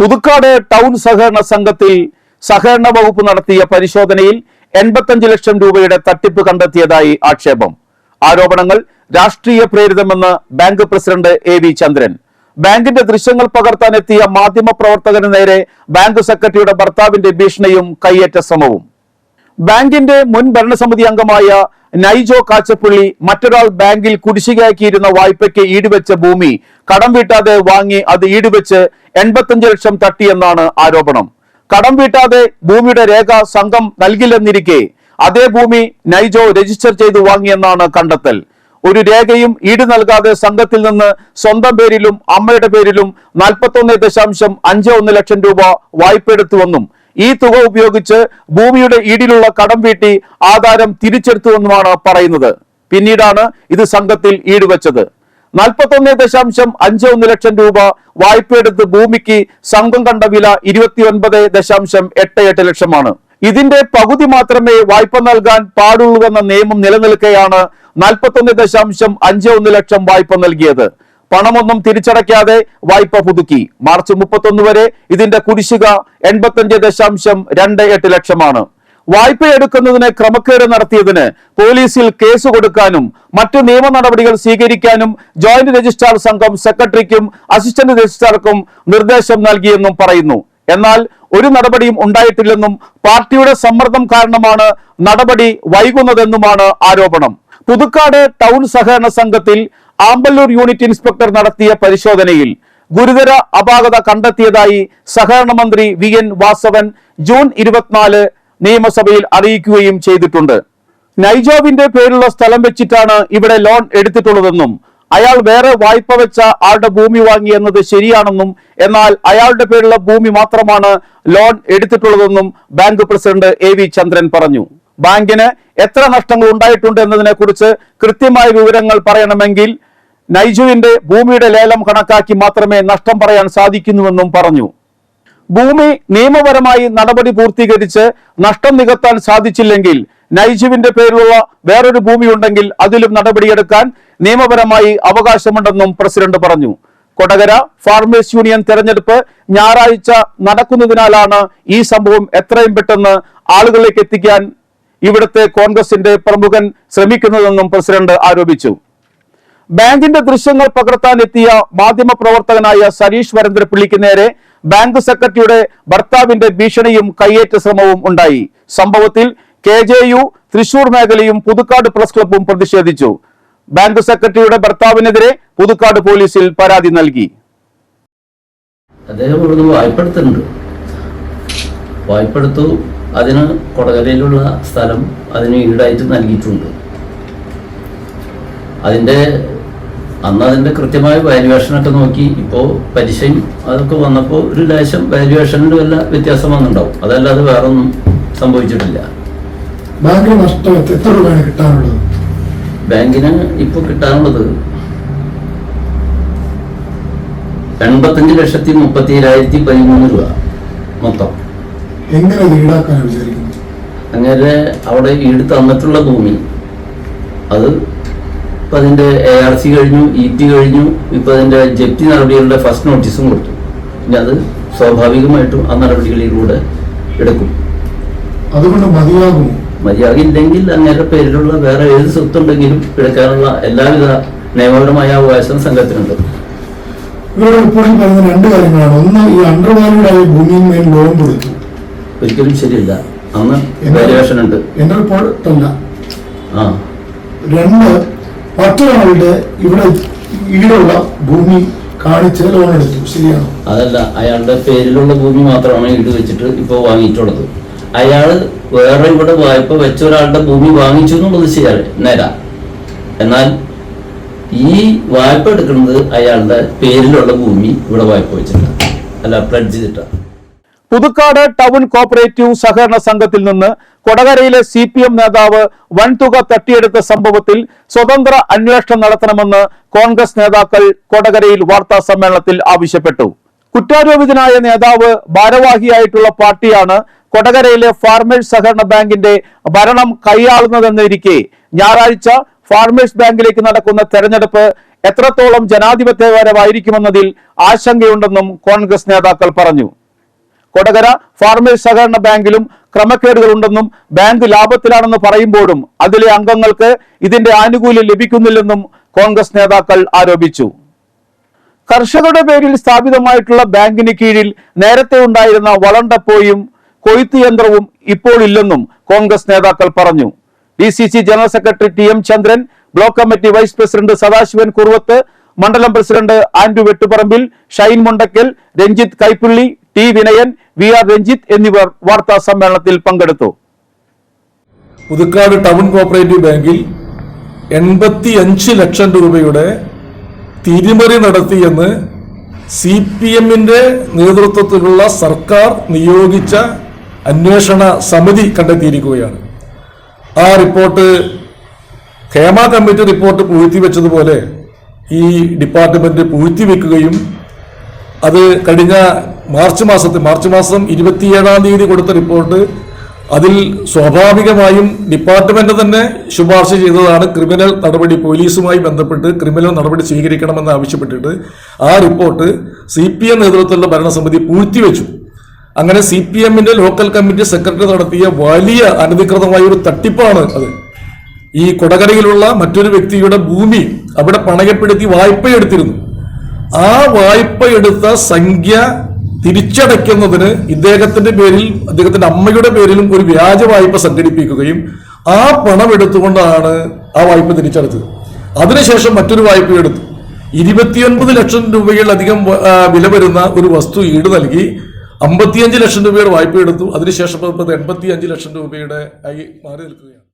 Puthukkad town സഹകരണ സംഘത്തിൽ സഹകരണ വകുപ്പ് നടത്തിയ പരിശോധനയിൽ എൺപത്തഞ്ച് ലക്ഷം രൂപയുടെ തട്ടിപ്പ് കണ്ടെത്തിയതായി ആക്ഷേപം. ആരോപണങ്ങൾ രാഷ്ട്രീയ പ്രേരിതമെന്ന് bank president A V Chandran. ബാങ്കിന്റെ ദൃശ്യങ്ങൾ പകർത്താനെത്തിയ മാധ്യമ പ്രവർത്തകന് നേരെ ബാങ്ക് സെക്രട്ടറിയുടെ ഭർത്താവിന്റെ ഭീഷണിയും കയ്യേറ്റ ശ്രമവും. ബാങ്കിന്റെ മുൻ ഭരണസമിതി അംഗമായ നൈജോ കാച്ചപ്പുള്ളി മറ്റൊരാൾ ബാങ്കിൽ കുടിശ്ശികയാക്കിയിരുന്ന വായ്പയ്ക്ക് ഈടുവെച്ച ഭൂമി കടം വീട്ടാതെ വാങ്ങി അത് ഈടുവെച്ച് എൺപത്തഞ്ച് ലക്ഷം തട്ടിയെന്നാണ് ആരോപണം. കടം വീട്ടാതെ ഭൂമിയുടെ രേഖ സംഘം നൽകില്ലെന്നിരിക്കെ അതേ ഭൂമി നൈജോ രജിസ്റ്റർ ചെയ്ത് വാങ്ങിയെന്നാണ് കണ്ടെത്തൽ. ഒരു രേഖയും ഈട് നൽകാതെ സംഘത്തിൽ നിന്ന് സ്വന്തം പേരിലും അമ്മയുടെ പേരിലും നാൽപ്പത്തൊന്ന് ദശാംശം അഞ്ച് ഒന്ന് ലക്ഷം രൂപ വായ്പ എടുത്തുവെന്നും ഈ തുക ഉപയോഗിച്ച് ഭൂമിയുടെ ഈടിലുള്ള കടം വീട്ടി ആധാരം തിരിച്ചെടുത്തുവെന്നുമാണ് പറയുന്നത്. പിന്നീടാണ് ഇത് സംഘത്തിൽ ഈടുവച്ചത് നാൽപ്പത്തൊന്ന് ദശാംശം അഞ്ച് ഒന്ന് ലക്ഷം രൂപ വായ്പയെടുത്ത് ഭൂമിക്ക് സംഘം കണ്ട വില ഇരുപത്തിയൊൻപത് ദശാംശം എട്ട് എട്ട് ലക്ഷമാണ്. ഇതിന്റെ പകുതി മാത്രമേ വായ്പ നൽകാൻ പാടുള്ളൂവെന്ന നിയമം നിലനിൽക്കെയാണ് നാൽപ്പത്തൊന്ന് ദശാംശം അഞ്ച് ഒന്ന് ലക്ഷം വായ്പ നൽകിയത്. പണമൊന്നും തിരിച്ചടയ്ക്കാതെ വായ്പ പുതുക്കി. മാർച്ച് മുപ്പത്തൊന്ന് വരെ ഇതിന്റെ കുടിശ്ശിക എൺപത്തഞ്ച് ദശാംശം രണ്ട് എട്ട് ലക്ഷമാണ്. വായ്പ എടുക്കുന്നതിന് ക്രമക്കേട് നടത്തിയതിന് പോലീസിൽ കേസ് കൊടുക്കാനും മറ്റു നിയമ നടപടികൾ സ്വീകരിക്കാനും ജോയിന്റ് രജിസ്ട്രാർ സംഘം സെക്രട്ടറിക്കും അസിസ്റ്റന്റ് രജിസ്ട്രാർക്കും നിർദ്ദേശം നൽകിയെന്നും പറയുന്നു. എന്നാൽ ഒരു നടപടിയും ഉണ്ടായിട്ടില്ലെന്നും പാർട്ടിയുടെ സമ്മർദ്ദം കാരണമാണ് നടപടി വൈകുന്നതെന്നുമാണ് ആരോപണം. പുതുക്കാട് ടൗൺ സഹകരണ സംഘത്തിൽ ആമ്പല്ലൂർ യൂണിറ്റ് ഇൻസ്പെക്ടർ നടത്തിയ പരിശോധനയിൽ ഗുരുതര അപാകത കണ്ടെത്തിയതായി സഹകരണ മന്ത്രി വി എൻ വാസവൻ ജൂൺ ഇരുപത്തിനാല് നിയമസഭയിൽ അറിയിക്കുകയും ചെയ്തിട്ടുണ്ട്. നൈജോബിന്റെ പേരുള്ള സ്ഥലം വെച്ചിട്ടാണ് ഇവിടെ ലോൺ എടുത്തിട്ടുള്ളതെന്നും അയാൾ വേറെ വായ്പ വെച്ച ആളുടെ ഭൂമി വാങ്ങി എന്നത് ശരിയാണെന്നും എന്നാൽ അയാളുടെ പേരുള്ള ഭൂമി മാത്രമാണ് loan എടുത്തിട്ടുള്ളതെന്നും bank president A V Chandran പറഞ്ഞു. ബാങ്കിന് എത്ര നഷ്ടങ്ങൾ ഉണ്ടായിട്ടുണ്ട് എന്നതിനെക്കുറിച്ച് കൃത്യമായ വിവരങ്ങൾ പറയണമെങ്കിൽ നൈജുവിന്റെ ഭൂമിയുടെ ലേലം കണക്കാക്കി മാത്രമേ നഷ്ടം പറയാൻ സാധിക്കുന്നുവെന്നും പറഞ്ഞു. ഭൂമി നിയമപരമായി നടപടി പൂർത്തീകരിച്ച് നഷ്ടം നികത്താൻ സാധിച്ചില്ലെങ്കിൽ നൈജുവിന്റെ പേരിലുള്ള വേറൊരു ഭൂമി ഉണ്ടെങ്കിൽ അതിലും നടപടിയെടുക്കാൻ നിയമപരമായി അവകാശമുണ്ടെന്നും പ്രസിഡന്റ് പറഞ്ഞു. കൊടകര ഫാർമേഴ്സ് യൂണിയൻ തെരഞ്ഞെടുപ്പ് ഞായറാഴ്ച നടക്കുന്നതിനാലാണ് ഈ സംഭവം എത്രയും പെട്ടെന്ന് ആളുകളിലേക്ക് എത്തിക്കാൻ ഇവിടുത്തെ കോൺഗ്രസിന്റെ പ്രമുഖൻ ശ്രമിക്കുന്നതെന്നും പ്രസിഡന്റ് ആരോപിച്ചു. ബാങ്കിന്റെ ദൃശ്യങ്ങൾ പകർത്താൻ എത്തിയ മാധ്യമ പ്രവർത്തകനായ സരീഷ് വരന്തരപ്പിള്ളിക്ക് നേരെ ബാങ്ക് സെക്രട്ടറിയുടെ ഭർത്താവിന്റെ ഭീഷണിയും കയ്യേറ്റ ശ്രമവും ഉണ്ടായി. സംഭവത്തിൽ കെ ജെ യു തൃശൂർ മേഖലയും പുതുക്കാട് പ്രസ് ക്ലബും പ്രതിഷേധിച്ചു. ബാങ്ക് സെക്രട്ടറിയുടെ ഭർത്താവിനെതിരെ പുതുക്കാട് പോലീസിൽ പരാതി നൽകി. അദ്ദേഹം അതിന് കൊടകരയിലുള്ള സ്ഥലം അതിന് ഈടായിട്ട് നൽകിയിട്ടുണ്ട്. അതിന്റെ അന്ന് അതിന്റെ കൃത്യമായ വാല്യുവേഷനൊക്കെ നോക്കി. ഇപ്പോ പലിശയും അതൊക്കെ വന്നപ്പോൾ ഒരു ലേശം വാല്യുവേഷനിൽ വല്ല വ്യത്യാസം വന്നിട്ടുണ്ടാവും. അതല്ലാതെ വേറെ ഒന്നും സംഭവിച്ചിട്ടില്ല. ബാങ്കിന് നഷ്ടം എത്ര രൂപയാണ് കിട്ടാനുള്ളത്? ബാങ്കിന് ഇപ്പോൾ കിട്ടാനുള്ളത് എൺപത്തഞ്ച് ലക്ഷത്തി മുപ്പത്തി ഏഴായിരത്തി പതിമൂന്ന് രൂപ മൊത്തം. എങ്ങനെ ഈടാക്കാൻ വിചാരിക്കുന്നത്? അങ്ങനെ അവിടെ ഈട് തന്നിട്ടുള്ള ഭൂമി അത് ഇപ്പം അതിന്റെ എ ആർ സി കഴിഞ്ഞു ഇ ടി കഴിഞ്ഞു ഇപ്പം അതിന്റെ ജപ്തി നടപടികളുടെ ഫസ്റ്റ് നോട്ടീസും കൊടുത്തു. ഇനി അത് സ്വാഭാവികമായിട്ടും ആ നടപടികളിലൂടെ എടുക്കും. അതുകൊണ്ട് മതിയാകും. മര്യാദ ഇല്ലെങ്കിൽ അങ്ങനെ പേരിലുള്ള വേറെ ഏത് സ്വത്തുണ്ടെങ്കിലും എടുക്കാനുള്ള എല്ലാവിധ നിയമപരമായ അവകാശം സംഘത്തിനുണ്ട്. ഇവരുടെ റിപ്പോർട്ടിൽ പറയുന്ന രണ്ട് കാര്യങ്ങളാണ്. ഒന്ന് ഈ അണ്ടർ വാല്യൂഡായ ഭൂമിയിന്മേൽ ലോൺ കൊടുത്തു. ഒരിക്കലും ശരിയല്ല. അന്ന് വാല്യുവേഷൻ ഉണ്ട്. എന്റെ റിപ്പോർട്ടല്ല ആ. രണ്ട് മറ്റൊരാളുടെ ഇവിടെ ഈടുള്ള ഭൂമി കാണിച്ച് ലോൺ എടുത്തു. അതല്ല അയാളുടെ പേരിലുള്ള ഭൂമി മാത്രമാണ് ഈട് വെച്ചിട്ട് ഇപ്പോൾ വാങ്ങിയിട്ടുള്ളത്. അയാൾ വേറെ ഇവിടെ വായ്പ വെച്ച ഒരാളുടെ ഭൂമി വാങ്ങിച്ചു എന്നുള്ളത് ശരിയാണ് നേര. എന്നാൽ ഈ വായ്പ എടുക്കുന്നത് അയാളുടെ പേരിലുള്ള ഭൂമി ഇവിടെ വായ്പ വെച്ചിട്ടാണ്. അല്ല പ്ലഡ്ജ് ചെയ്തിട്ടാണ്. പുതുക്കാട് ടൗൺ കോപ്പറേറ്റീവ് സഹകരണ സംഘത്തിൽ നിന്ന് കൊടകരയിലെ സി പി എം നേതാവ് വൻതുക തട്ടിയെടുത്ത സംഭവത്തിൽ സ്വതന്ത്ര അന്വേഷണം നടത്തണമെന്ന് കോൺഗ്രസ് നേതാക്കൾ കൊടകരയിൽ വാർത്താ സമ്മേളനത്തിൽ ആവശ്യപ്പെട്ടു. കുറ്റാരോപിതനായ നേതാവ് ഭാരവാഹിയായിട്ടുള്ള പാർട്ടിയാണ് കൊടകരയിലെ ഫാർമേഴ്സ് സഹകരണ ബാങ്കിന്റെ ഭരണം കൈയാളുന്നതെന്നിരിക്കെ ഞായറാഴ്ച ഫാർമേഴ്സ് ബാങ്കിലേക്ക് നടക്കുന്ന തെരഞ്ഞെടുപ്പ് എത്രത്തോളം ജനാധിപത്യപരമായിരിക്കുമെന്നതിൽ ആശങ്കയുണ്ടെന്നും കോൺഗ്രസ് നേതാക്കൾ പറഞ്ഞു. കൊടകര ഫാർമേഴ്സ് സഹകരണ ബാങ്കിലും ക്രമക്കേടുകൾ ഉണ്ടെന്നും ബാങ്ക് ലാഭത്തിലാണെന്ന് പറയുമ്പോഴും അതിലെ അംഗങ്ങൾക്ക് ഇതിന്റെ ആനുകൂല്യം ലഭിക്കുന്നില്ലെന്നും കോൺഗ്രസ് നേതാക്കൾ ആരോപിച്ചു. കർഷകരുടെ പേരിൽ സ്ഥാപിതമായിട്ടുള്ള ബാങ്കിന് കീഴിൽ നേരത്തെ ഉണ്ടായിരുന്ന വളണ്ടപ്പോയും കൊയ്ത്ത് യന്ത്രവും ഇപ്പോൾ ഇല്ലെന്നും കോൺഗ്രസ് നേതാക്കൾ പറഞ്ഞു. D C C general secretary T M Chandran block committee vice president Sadasivan Kuruvath മണ്ഡലം president Andrew Vettuparambil Shine Mundackal Ranjith Kaippully T Vinayan V R Ranjith എന്നിവർ വാർത്താ സമ്മേളനത്തിൽ പങ്കെടുത്തു. പുതുക്കാട് ടൗൺ കോപ്പറേറ്റീവ് ബാങ്കിൽ എൺപത്തി അഞ്ച് ലക്ഷം രൂപയുടെ തിരിമറി നടത്തിയെന്ന് സി പി എമ്മിന്റെ നേതൃത്വത്തിലുള്ള സർക്കാർ നിയോഗിച്ച അന്വേഷണ സമിതി കണ്ടെത്തിയിരിക്കുകയാണ്. ആ റിപ്പോർട്ട് ഹേമ കമ്മിറ്റി റിപ്പോർട്ട് പൂഴ്ത്തിവെച്ചതുപോലെ ഈ ഡിപ്പാർട്ട്മെന്റ് പൂഴ്ത്തിവെക്കുകയും അത് കഴിഞ്ഞ മാർച്ച് മാസത്തെ മാർച്ച് മാസം ഇരുപത്തിയേഴാം തീയതി കൊടുത്ത റിപ്പോർട്ട് അതിൽ സ്വാഭാവികമായും ഡിപ്പാർട്ട്മെന്റ് തന്നെ ശുപാർശ ചെയ്തതാണ്. ക്രിമിനൽ നടപടി പോലീസുമായി ബന്ധപ്പെട്ട് ക്രിമിനൽ നടപടി സ്വീകരിക്കണമെന്ന് ആവശ്യപ്പെട്ടിട്ട് ആ റിപ്പോർട്ട് സി പി എം നേതൃത്വത്തിലുള്ള ഭരണസമിതി പൂഴ്ത്തിവെച്ചു. അങ്ങനെ സി പി എമ്മിന്റെ ലോക്കൽ കമ്മിറ്റി സെക്രട്ടറി നടത്തിയ വലിയ അനധികൃതമായ ഒരു തട്ടിപ്പാണ് അത്. ഈ കൊടകരയിലുള്ള മറ്റൊരു വ്യക്തിയുടെ ഭൂമി അവിടെ പണയപ്പെടുത്തി വായ്പയെടുത്തിരുന്നു. ആ വായ്പ എടുത്ത സംഖ്യ തിരിച്ചടയ്ക്കുന്നതിന് ഇദ്ദേഹത്തിന്റെ പേരിൽ അദ്ദേഹത്തിന്റെ അമ്മയുടെ പേരിലും ഒരു വ്യാജ വായ്പ സംഘടിപ്പിക്കുകയും ആ പണം എടുത്തുകൊണ്ടാണ് ആ വായ്പ തിരിച്ചടച്ചത്. അതിനുശേഷം മറ്റൊരു വായ്പ എടുത്തു. ഇരുപത്തിയൊൻപത് ലക്ഷം രൂപയിലധികം വില വരുന്ന ഒരു വസ്തു ഈട് നൽകി അമ്പത്തിയഞ്ച് ലക്ഷം രൂപയുടെ വായ്പ എടുത്തു. അതിനുശേഷം എൺപത്തി അഞ്ച് ലക്ഷം രൂപയുടെ ആയി മാറി നിൽക്കുകയാണ്.